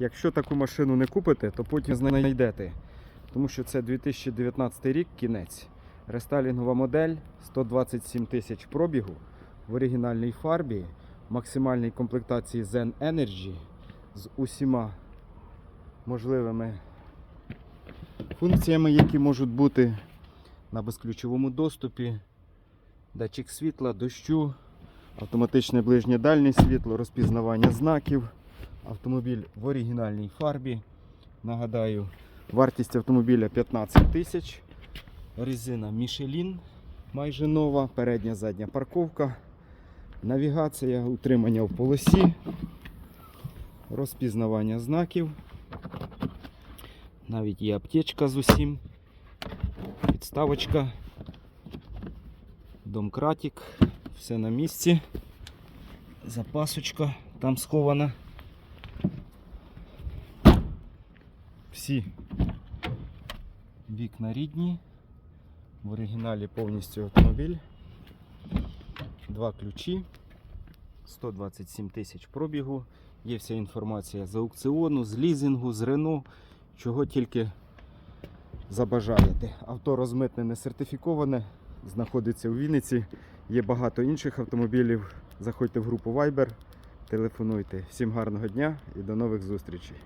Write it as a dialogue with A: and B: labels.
A: Якщо таку машину не купите, то потім знайдете. Тому що це 2019 рік, кінець. Рестайлінгова модель 127 тисяч пробігу в оригінальній фарбі, максимальній комплектації Zen Energy з усіма можливими функціями, які можуть бути на безключовому доступі, датчик світла, дощу, автоматичне ближнє дальнє світло, розпізнавання знаків, автомобіль в оригінальній фарбі. Нагадаю, вартість автомобіля 15 тисяч, резина Michelin майже нова, передня задня парковка, навігація, утримання в полосі, розпізнавання знаків. Навіть є аптечка з усім, підставочка, домкратик, все на місці. Запасочка там схована. Всі вікна рідні. В оригіналі повністю автомобіль. Два ключі. 127 тисяч пробігу. Є вся інформація з аукціону, з лізингу, з Рено, чого тільки забажаєте. Авто розмитнене сертифіковане, знаходиться у Вінниці. Є багато інших автомобілів. Заходьте в групу Viber, телефонуйте. Всім гарного дня і до нових зустрічей.